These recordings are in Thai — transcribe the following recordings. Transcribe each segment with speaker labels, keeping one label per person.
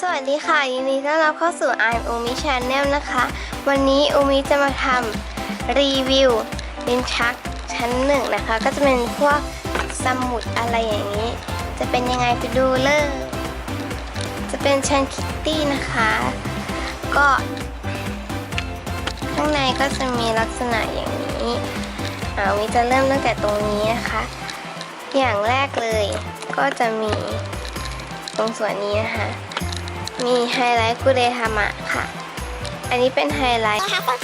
Speaker 1: สวัสดีค่ะ ยินดีต้อนรับเข้าสู่ I'm Umi Channel นะคะ วันนี้อูมิจะมาทำรีวิวลิ้นชักชั้นหนึ่งนะคะ ก็จะเป็นพวกสมุดอะไรอย่างนี้ จะเป็นยังไงไปดูเลยจะเป็นชั้นคิตตี้นะคะ ก็ ข้างในก็จะมีลักษณะอย่างนี้อ่าวิจะเริ่มตั้งแต่ตรงนี้นะคะ อย่างแรกเลยก็จะมีตรงส่วนนี้นะคะ มีไฮไลท์กุเรธามะค่ะ อันนี้เป็นไฮไลท์
Speaker 2: นะคะ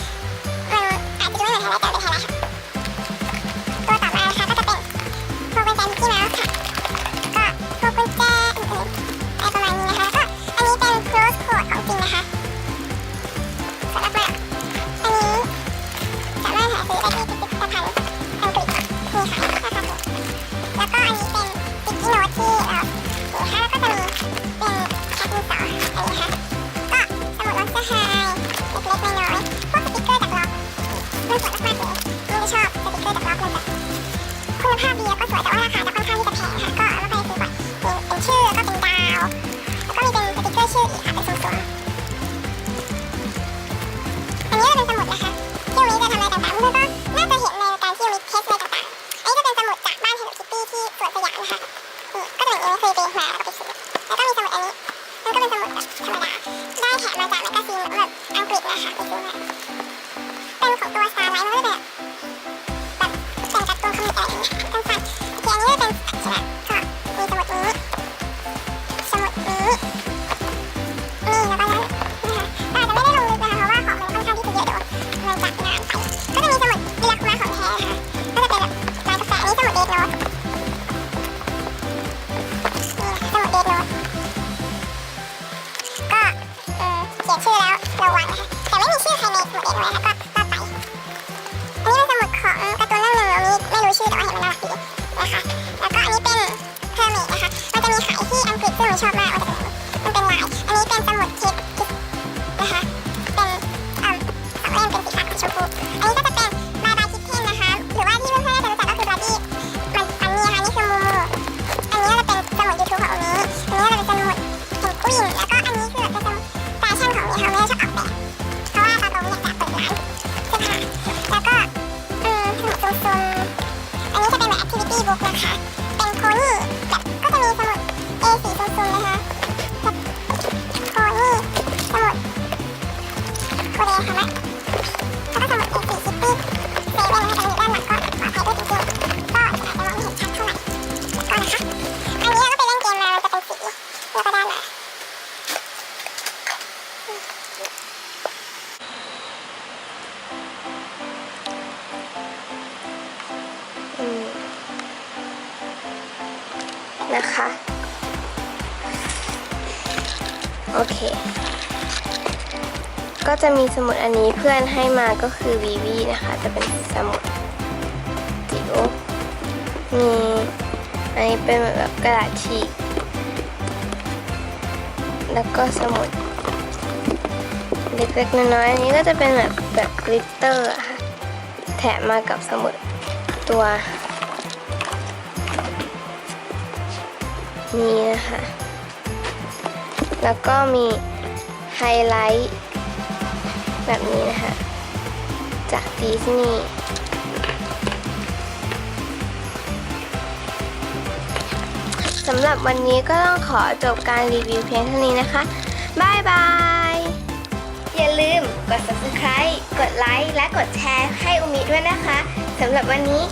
Speaker 2: นชอบมากมันเป็นลาย อันนี้เป็นสมุดคิดคิดนะคะ เป็นเอ่อสองเล่มเป็นสีฟ้ากับชมพูอันนี้ก็จะเป็นบายบายคิดเทนนะคะ หรือว่าที่เพื่อนๆน่าจะรู้จักก็คือบาร์บี้มันอันนี้นะคะนี่คือมูมูอันนี้ก็จะเป็นสมุดยูทูบของนี้อันนี้ก็จะเป็นสมุดเพนกวินแล้วก็อันนี้คือเป็นแฟชั่นของมีเขาไม่ได้ชอบออกแบบเพราะว่าตอนโตเนี่ยอยากเปิดร้านเสื้อผ้าแล้วก็อืมสมุดซุมๆอันนี้จะเป็นแบบ activity book นะคะ เป็นโพนี่แบบก็จะมีสมุด นะคะ โอเค ก็จะมี
Speaker 1: สมุดอันนี้เพื่อนให้มาก็คือวีวีนะคะ จะเป็นสมุดจิ๋วมีอันนี้เป็นแบบกระดาษฉีกแล้วก็สมุดเล็กๆน้อยๆอันนี้ก็จะเป็นแบบแบบกลิตเตอร์ค่ะ แถมมากับสมุดตัว นี้นะคะ แล้วก็มีไฮไลท์แบบนี้นะคะ จากดิสนีย์สำหรับวันนี้ก็ต้องขอจบการรีวิวเพียงเท่านี้นะคะ บ๊ายบาย อย่าลืมกด subscribe กดไลค์และกดแชร์ให้อุมิด้วยนะคะ สำหรับวันนี้